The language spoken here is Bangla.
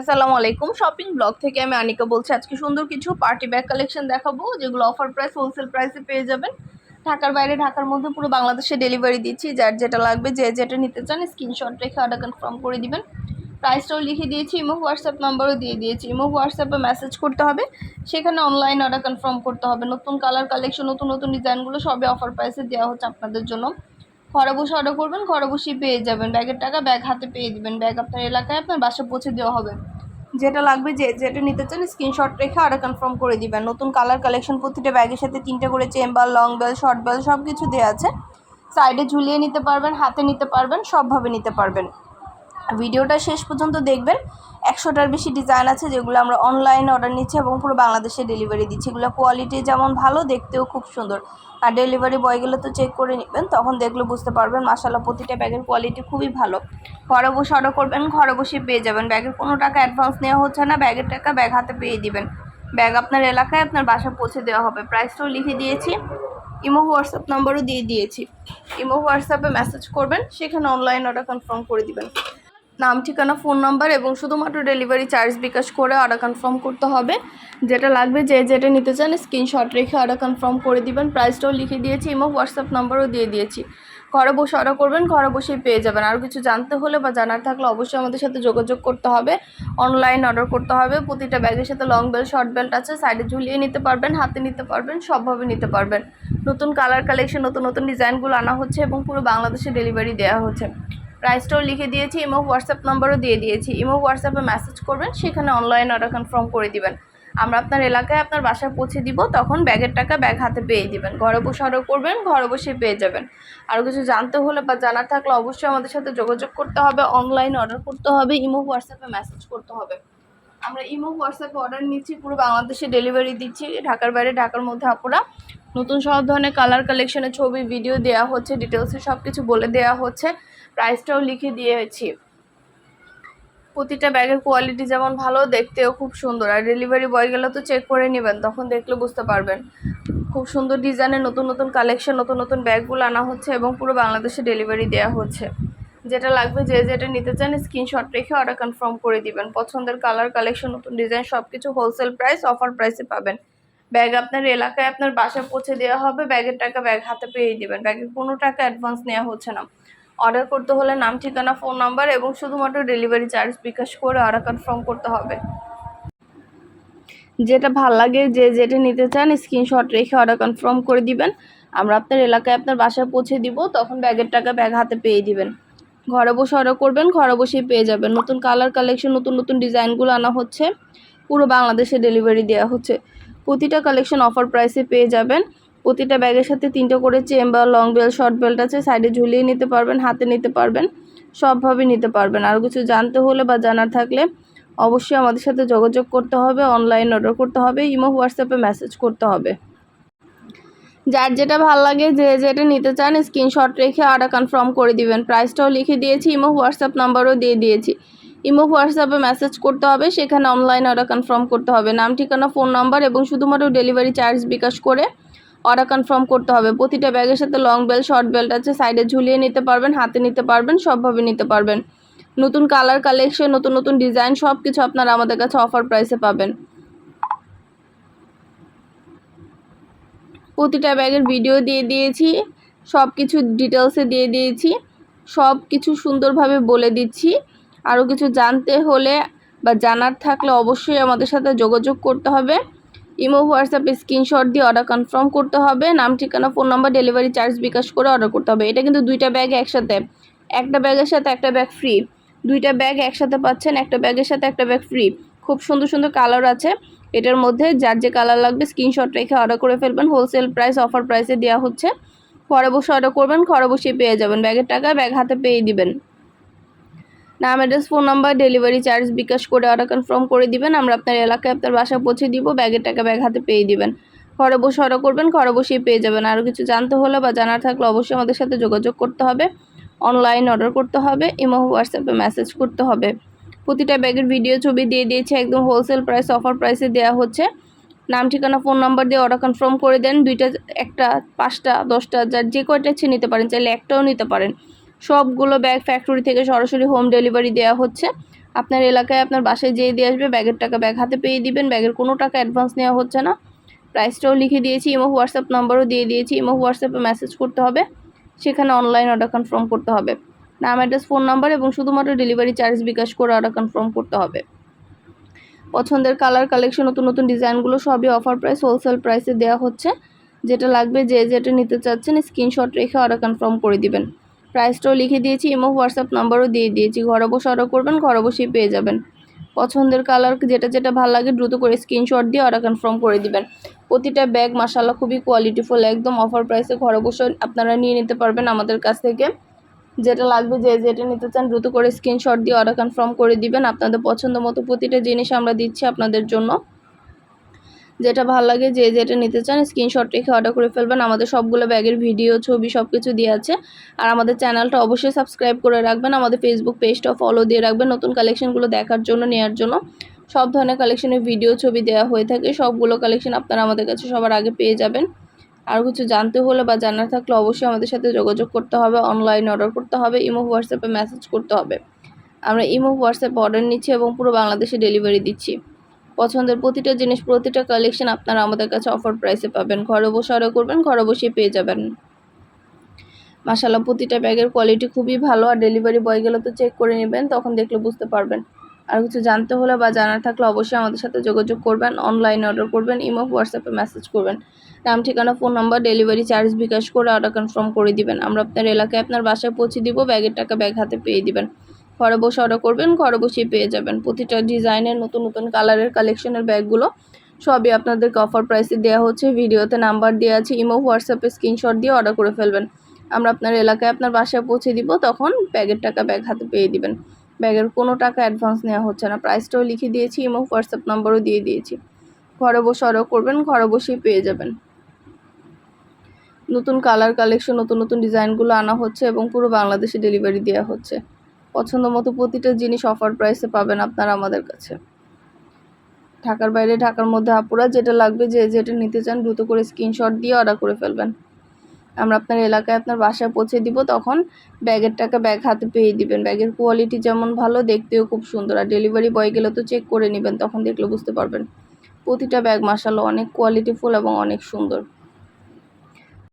আসসালামু আলাইকুম। শপিং ব্লগ থেকে আমি আনিকা বলছি, আজকে সুন্দর কিছু পার্টি ব্যাগ কালেকশন দেখাবো, যেগুলো অফার প্রাইস হোলসেল প্রাইসে পেয়ে যাবেন। ঢাকার বাইরে, ঢাকার মধ্যে পুরো বাংলাদেশে ডেলিভারি দিচ্ছি, যার যেটা লাগবে, যে যেটা নিতে চান স্ক্রিনশট রেখে অর্ডার কনফার্ম করে দিবেন। প্রাইসটাও লিখে দিয়েছি ইমো হোয়াটসঅ্যাপ নাম্বারও দিয়ে দিয়েছি। ইমো হোয়াটসঅ্যাপে মেসেজ করতে হবে, সেখানে অনলাইন অর্ডার কনফার্ম করতে হবে। নতুন কালার কালেকশন নতুন নতুন ডিজাইনগুলো সবই অফার প্রাইসে দেওয়া হচ্ছে আপনাদের জন্য। বসে অর্ডার করবেন বসেই পেয়ে যাবেন। ব্যাগের টাকা ব্যাগ হাতে পেয়ে যাবেন ব্যাগ আপনার এলাকায়, আপনার বাসা পৌঁছে দেওয়া হবে। যেটা লাগবে যে, যেটা নিতে চান স্ক্রিনশট রেখে আরও কনফার্ম করে দিবেন। নতুন কালার কালেকশন প্রতিটা ব্যাগের সাথে তিনটে করে chamber long belt short belt সব কিছু দেওয়া আছে সাইডে ঝুলিয়ে নিতে পারবেন, হাতে নিতে পারবেন, সবভাবে নিতে পারবেন। ভিডিওটা শেষ পর্যন্ত দেখবেন। একশোটার বেশি ডিজাইন আছে যেগুলো আমরা অনলাইনে অর্ডার নিচ্ছি এবং পুরো বাংলাদেশে ডেলিভারি দিচ্ছি। এগুলো কোয়ালিটি যেমন ভালো, দেখতেও খুব সুন্দর। আর ডেলিভারি বয়গুলো তো চেক করে নেবেন, তখন দেখলে বুঝতে পারবেন মাসাল্লাহ প্রতিটা ব্যাগের কোয়ালিটি খুবই ভালো। ঘরে বসে অর্ডার করবেন, ঘরে বসে পেয়ে যাবেন। ব্যাগের কোনো টাকা অ্যাডভান্স নেওয়া হচ্ছে না, ব্যাগের টাকা ব্যাগ হাতে পেয়ে দিবেন। ব্যাগ আপনার এলাকায়, আপনার বাসা পৌঁছে দেওয়া হবে। প্রাইসটাও লিখে দিয়েছি, ইমো হোয়াটসঅ্যাপ নাম্বারও দিয়ে দিয়েছি। ইমো হোয়াটসঅ্যাপে মেসেজ করবেন, সেখানে অনলাইন অর্ডার কনফার্ম করে দিবেন। নাম, ঠিকানা ফোন নাম্বার এবং শুধুমাত্র ডেলিভারি চার্জ বিকাশ করে অর্ডার কনফার্ম করতে হবে। যেটা লাগবে যে যেটা নিতে চান স্ক্রিনশট রেখে অর্ডার কনফার্ম করে দিবেন। প্রাইসটাও লিখে দিয়েছি, এবং হোয়াটসঅ্যাপ নাম্বারও দিয়ে দিয়েছি। ঘরে বসে অর্ডার করবেন, ঘরে বসেই পেয়ে যাবেন। আর কিছু জানতে হলে বা জানার থাকলে অবশ্যই আমাদের সাথে যোগাযোগ করতে হবে। অনলাইন অর্ডার করতে হবে। প্রতিটা ব্যাগের সাথে লং বেল্ট শর্ট বেল্ট আছে। সাইডে ঝুলিয়ে নিতে পারবেন, হাতে নিতে পারবেন, সবভাবে নিতে পারবেন। নতুন কালার কালেকশন নতুন নতুন ডিজাইনগুলো আনা হচ্ছে এবং পুরো বাংলাদেশে ডেলিভারি দেওয়া হচ্ছে। প্রাইসটাও লিখে দিয়েছি ইমো হোয়াটসঅ্যাপ নাম্বারও দিয়ে দিয়েছি। ইমো হোয়াটসঅ্যাপে মেসেজ করবেন, সেখানে অনলাইন অর্ডার কনফার্ম করে দিবেন। আমরা আপনার এলাকায় আপনার বাসায় পৌঁছে দিব, তখন ব্যাগের টাকা ব্যাগ হাতে পেয়ে দিবেন। ঘরে বসে অর্ডার করবেন, ঘরে বসে পেয়ে যাবেন। আর কিছু জানতে হলে বা জানার থাকলে অবশ্যই আমাদের সাথে যোগাযোগ করতে হবে অনলাইন অর্ডার করতে হবে ইমো হোয়াটসঅ্যাপে মেসেজ করতে হবে। আমরা ইমো হোয়াটসঅ্যাপে অর্ডার নিচ্ছি, পুরো বাংলাদেশে ডেলিভারি দিচ্ছি। ঢাকার বাইরে, ঢাকার মধ্যে আপুরা নতুন সব ধরনের কালার কালেকশনের ছবি ভিডিও দেওয়া হচ্ছে ডিটেলসে সব কিছু বলে দেওয়া হচ্ছে। প্রাইসটাও লিখে দিয়েছি। প্রতিটা ব্যাগের কোয়ালিটি যেমন ভালো, দেখতেও খুব সুন্দর। আর ডেলিভারি বয় গেলে তো চেক করে নেবেন, তখন দেখলে বুঝতে পারবেন। খুব সুন্দর ডিজাইনের নতুন নতুন কালেকশন নতুন নতুন ব্যাগগুলো আনা হচ্ছে এবং পুরো বাংলাদেশে ডেলিভারি দেওয়া হচ্ছে। যেটা লাগবে যে যেটা নিতে চান স্ক্রিনশট রেখে অর্ডার কনফার্ম করে দিবেন। পছন্দের কালার কালেকশন নতুন ডিজাইন সব কিছু হোলসেল প্রাইস অফার প্রাইসে পাবেন। ব্যাগ আপনার এলাকায় আপনার বাসায় পৌঁছে দেওয়া হবে, ব্যাগের টাকা ব্যাগ হাতে পেয়ে দিবেন। ব্যাগের কোনো টাকা অ্যাডভান্স নেওয়া হচ্ছে না। অর্ডার করতে হলে নাম, ঠিকানা ফোন নাম্বার এবং শুধুমাত্র ডেলিভারি চার্জ বিকাশ করে অর্ডার কনফার্ম করতে হবে। যেটা ভালো লাগে যে যেটা নিতে চান স্ক্রিনশট রেখে অর্ডার কনফার্ম করে দিবেন। আমরা আপনার এলাকায় আপনার বাসায় পৌঁছে দিব, তখন ব্যাগের টাকা ব্যাগ হাতে পেয়ে দিবেন। ঘরে বসে অর্ডার করবেন, ঘরে বসেই পেয়ে যাবেন। নতুন কালার কালেকশন নতুন নতুন ডিজাইনগুলো আনা হচ্ছে। পুরো বাংলাদেশে ডেলিভারি দেওয়া হচ্ছে। প্রতিটা কালেকশন অফার প্রাইসে পেয়ে যাবেন। প্রতিটা ব্যাগের সাথে তিনটে করে chamber long belt short belt আছে। সাইডে ঝুলিয়ে নিতে পারবেন, হাতে নিতে পারবেন, সবভাবে নিতে পারবেন। আর কিছু জানতে হলে বা জানার থাকলে অবশ্যই আমাদের সাথে যোগাযোগ করতে হবে অনলাইন অর্ডার করতে হবে, ইমো, হোয়াটসঅ্যাপে মেসেজ করতে হবে। যার যেটা ভালো লাগে, যে যেটা নিতে চান স্ক্রিনশট রেখে অর্ডার কনফার্ম করে দিবেন। প্রাইসটাও লিখে দিয়েছি, ইমো, হোয়াটসঅ্যাপ নাম্বারও দিয়ে দিয়েছি। ইমো, হোয়াটসঅ্যাপে মেসেজ করতে হবে, সেখানে অনলাইন অর্ডার কনফার্ম করতে হবে। নাম, ঠিকানা ফোন নাম্বার এবং শুধুমাত্র ডেলিভারি চার্জ বিকাশ করে অর্ডার কনফার্ম করতে হবে। প্রতিটা ব্যাগের সাথে লং বেল্ট শর্ট বেল্ট আছে সাইডে ঝুলিয়ে নিতে পারবেন, হাতে নিতে পারবেন, সবভাবে নিতে পারবেন। নতুন কালার কালেকশন নতুন নতুন ডিজাইন সব কিছু আপনারা আমাদের কাছে অফার প্রাইসে পাবেন। প্রতিটা ব্যাগের ভিডিও দিয়ে দিয়েছি সব কিছু ডিটেলসে দিয়ে দিয়েছি সব কিছু সুন্দরভাবে বলে দিচ্ছি। আরও কিছু জানতে হলে বা জানার থাকলে অবশ্যই আমাদের সাথে যোগাযোগ করতে হবে। ইমো হোয়াটসঅ্যাপে স্ক্রিনশট দিয়ে অর্ডার কনফার্ম করতে হবে। নাম, ঠিকানা phone number delivery charge bKash করে অর্ডার করতে হবে। এটা কিন্তু দুইটা ব্যাগ একসাথে। একটা ব্যাগের সাথে একটা ব্যাগ ফ্রি দুইটা ব্যাগ একসাথে পাচ্ছেন, একটা ব্যাগের সাথে একটা ব্যাগ ফ্রি খুব সুন্দর সুন্দর কালার আছে। এটার মধ্যে যার যে কালার লাগবে স্ক্রিনশট রেখে অর্ডার করে ফেলবেন। হোলসেল প্রাইস অফার প্রাইসে দেওয়া হচ্ছে। ঘরে বসে অর্ডার করবেন, ঘরে বসেই পেয়ে যাবেন। ব্যাগের টাকা ব্যাগ হাতে পেয়ে দিবেন। নাম address phone number delivery charge bKash করে অর্ডার কনফার্ম করে দিবেন। আমরা আপনার এলাকায় আপনার বাসা পৌঁছে দিব ব্যাগের টাকা ব্যাগ হাতে পেয়ে দিবেন। ঘরে বসে অর্ডার করবেন, ঘরে বসেই পেয়ে যাবেন। আরও কিছু জানতে হলে বা জানার থাকলে অবশ্যই আমাদের সাথে যোগাযোগ করতে হবে। অনলাইন অর্ডার করতে হবে ইমো হোয়াটসঅ্যাপে মেসেজ করতে হবে। প্রতিটা ব্যাগের ভিডিও ছবি দিয়ে দিয়েছে, একদম হোলসেল প্রাইস অফার প্রাইসে দেওয়া হচ্ছে। নাম, ঠিকানা ফোন নাম্বার দিয়ে অর্ডার কনফার্ম করে দেন। দুইটা, একটা, পাঁচটা, দশটা, যার যে কয়টা ইচ্ছে নিতে পারেন, চাইলে একটাও নিতে পারেন। সবগুলো ব্যাগ ফ্যাক্টরি থেকে সরাসরি হোম ডেলিভারি দেওয়া হচ্ছে। আপনার এলাকায় আপনার বাসায় যেয়ে দিয়ে আসবে, ব্যাগের টাকা ব্যাগ হাতে পেয়ে দিবেন। ব্যাগের কোনো টাকা অ্যাডভান্স নেওয়া হচ্ছে না। প্রাইসটাও লিখে দিয়েছি ইমো হোয়াটসঅ্যাপ নাম্বারও দিয়ে দিয়েছি। ইমো হোয়াটসঅ্যাপে মেসেজ করতে হবে। সেখানে অনলাইন অর্ডার কনফার্ম করতে হবে। নাম অ্যাড্রেস ফোন নাম্বার এবং শুধুমাত্র ডেলিভারি চার্জ বিকাশ করে অর্ডার কনফার্ম করতে হবে। পছন্দের কালার কালেকশন নতুন নতুন ডিজাইনগুলো সবই অফার প্রাইস হোলসেল প্রাইসে দেওয়া হচ্ছে। যেটা লাগবে যে যেটা নিতে চাচ্ছেন স্ক্রিনশট রেখে অর্ডার কনফার্ম করে দিবেন। প্রাইসটাও লিখে দিয়েছি ইমো হোয়াটসঅ্যাপ নাম্বারও দিয়ে দিয়েছি। ঘরে বসে অর্ডার করবেন, ঘরে বসেই পেয়ে যাবেন। পছন্দের কালার যেটা যেটা ভালো লাগে দ্রুত করে স্ক্রিনশট দিয়ে অর্ডার কনফার্ম করে দিবেন। প্রতিটা ব্যাগ মাসাল্লাহ খুবই কোয়ালিটিফুল একদম অফার প্রাইসে ঘরে বসে আপনারা নিয়ে নিতে পারবেন আমাদের কাছ থেকে। যেটা লাগবে যে যেটা নিতে চান, দ্রুত করে স্ক্রিনশট দিয়ে অর্ডার কনফার্ম করে দিবেন। আপনাদের পছন্দ মতো প্রতিটা জিনিস আমরা দিচ্ছি আপনাদের জন্য। যেটা ভালো লাগে যে যেটা নিতে চান স্ক্রিনশট রেখে অর্ডার করে ফেলবেন। আমাদের সবগুলো ব্যাগের ভিডিও ছবি সব কিছু দিয়ে আছে। আর আমাদের চ্যানেলটা অবশ্যই সাবস্ক্রাইব করে রাখবেন। আমাদের ফেসবুক পেজটা ফলো দিয়ে রাখবেন নতুন কালেকশনগুলো দেখার জন্য নেওয়ার জন্য। সব ধরনের কালেকশনের ভিডিও ছবি দেওয়া হয়ে থাকে। সবগুলো কালেকশন আপনারা আমাদের কাছে সবার আগে পেয়ে যাবেন। আর কিছু জানতে হলে বা জানার থাকলে অবশ্যই আমাদের সাথে যোগাযোগ করতে হবে। অনলাইন অর্ডার করতে হবে, ইমো হোয়াটসঅ্যাপে মেসেজ করতে হবে। আমরা ইমো হোয়াটসঅ্যাপে অর্ডার নিচ্ছি এবং পুরো বাংলাদেশে ডেলিভারি দিচ্ছি। পছন্দের প্রতিটা জিনিস, প্রতিটা কালেকশন আপনারা আমাদের কাছে অফার প্রাইসে পাবেন। ঘরে বসে অর্ডার করবেন, ঘরে বসেই পেয়ে যাবেন। মাসাল্লাহ প্রতিটা ব্যাগের কোয়ালিটি খুবই ভালো। আর ডেলিভারি বয়গুলো তো চেক করে নেবেন, তখন দেখলে বুঝতে পারবেন। আর কিছু জানতে হলে বা জানার থাকলে অবশ্যই আমাদের সাথে যোগাযোগ করবেন অনলাইনে অর্ডার করবেন ইমো হোয়াটসঅ্যাপে মেসেজ করবেন। নাম, ঠিকানা phone number delivery charge bKash করে অর্ডার কনফার্ম করে দিবেন। আমরা আপনার এলাকায় আপনার বাসায় পৌঁছে দিব ব্যাগের টাকা ব্যাগ হাতে পেয়ে দিবেন। ঘরে বসে অর্ডার করবেন, ঘরে বসেই পেয়ে যাবেন। প্রতিটা ডিজাইনের নতুন নতুন কালারের কালেকশনের ব্যাগগুলো সবই আপনাদেরকে অফার প্রাইসে দেওয়া হচ্ছে। ভিডিওতে নাম্বার দেওয়া আছে ইমো হোয়াটসঅ্যাপে স্ক্রিনশট দিয়ে অর্ডার করে ফেলবেন। আমরা আপনার এলাকায় আপনার বাসায় পৌঁছে দিব, তখন ব্যাগের টাকা ব্যাগ হাতে পেয়ে দিবেন। ব্যাগের কোনো টাকা অ্যাডভান্স নেওয়া হচ্ছে না। প্রাইসটাও লিখে দিয়েছি ইমো হোয়াটসঅ্যাপ নাম্বারও দিয়ে দিয়েছি। ঘরে বসে অর্ডার করবেন, ঘরে বসেই পেয়ে যাবেন। নতুন কালার কালেকশন নতুন নতুন ডিজাইনগুলো আনা হচ্ছে এবং পুরো বাংলাদেশে ডেলিভারি দেওয়া হচ্ছে। পছন্দ মতো প্রতিটা জিনিস অফার প্রাইসে পাবেন আপনারা আমাদের কাছে। ঢাকার বাইরে, ঢাকার মধ্যে আপুরা যেটা লাগবে, যে যেটা নিতে চান দ্রুত করে স্ক্রিনশট দিয়ে অর্ডার করে ফেলবেন। আমরা আপনার এলাকায় আপনার বাসায় পৌঁছে দিব, তখন ব্যাগের টাকা ব্যাগ হাতে পেয়ে দিবেন। ব্যাগের কোয়ালিটি যেমন ভালো, দেখতেও খুব সুন্দর। আর ডেলিভারি বয় গেলে তো চেক করে নেবেন, তখন দেখলে বুঝতে পারবেন। প্রতিটা ব্যাগ মাসালো অনেক কোয়ালিটিফুল এবং অনেক সুন্দর।